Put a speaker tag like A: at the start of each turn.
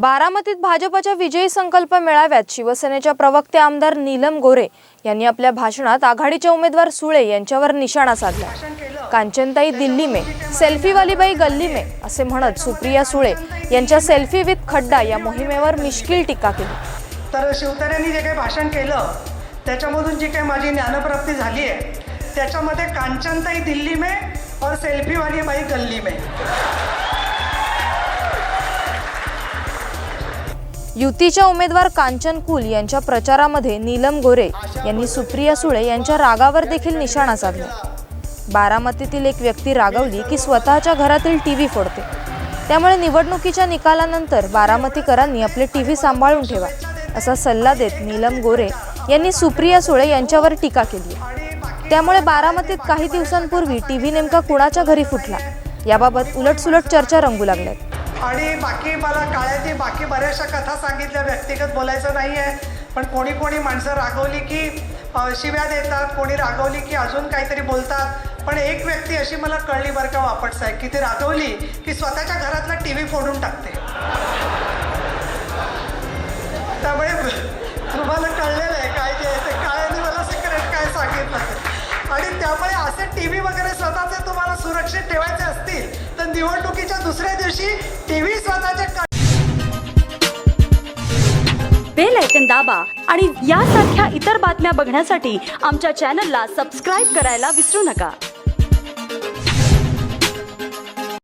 A: बारामतीत भाजपच्या विजयी संकल्प मेळाव्यात शिवसेनेच्या प्रवक्ते आमदार नीलम गोरे यांनी आपल्या भाषणात आघाडीचे उमेदवार सुळे यांच्यावर निशाणा साधला. कांचनताई दिल्ली में सेल्फीवाली बाई गल्ली में असे म्हणत सुप्रिया सुळे यांच्या सेल्फी विथ खड्डा या मोहिमेवर मिश्किल टीका केली.
B: तर शिवतऱ्यांनी जे काही भाषण केलं त्याच्यामधून जी काही माझी ज्ञानप्राप्ती झाली आहे त्याच्यामध्ये कांचनताई दिल्ली में और सेल्फीवाली बाई गल्ली में
A: युतीच्या उमेदवार कांचन कुल यांच्या प्रचारामध्ये नीलम गोरे यांनी सुप्रिया सुळे यांच्या रागावर देखील निशाणा साधला. बारामतीतील एक व्यक्ती रागवली की स्वतःच्या घरातील टी व्ही फोडते. त्यामुळे निवडणुकीच्या निकालानंतर बारामतीकरांनी आपले टीव्ही सांभाळून ठेवा असा सल्ला देत नीलम गोरे यांनी सुप्रिया सुळे यांच्यावर टीका केली त्यामुळे बारामतीत काही दिवसांपूर्वी टी व्ही नेमका कुणाच्या घरी फुटला? याबाबत उलटसुलट चर्चा रंगू लागल्यात.
B: आणि बाकी मला काळ्याची बाकी बऱ्याचशा कथा सांगितल्या व्यक्तिगत बोलायचं नाही आहे पण कोणी कोणी माणसं रागवली की शिव्या देतात कोणी रागवली की अजून काहीतरी बोलतात. पण एक व्यक्ती अशी मला कळली बरं का वापट साहेब की ती रागवली की स्वतःच्या घरातला टी व्ही फोडून टाकते. त्यामुळे तुम्हाला कळलेलं आहे काय जे ते ते काळ्याने मला सिक्रेट काय सांगितलं. आणि त्यामुळे असे टी व्ही वगैरे स्वतःचे तुम्हाला सुरक्षित ठेवायचे असतील दिवशी टीव्ही स्वतःच्या
C: बेल ऐकन दाबा आणि यासारख्या इतर बातम्या बघण्यासाठी आमच्या चॅनलला सबस्क्राईब करायला विसरू नका.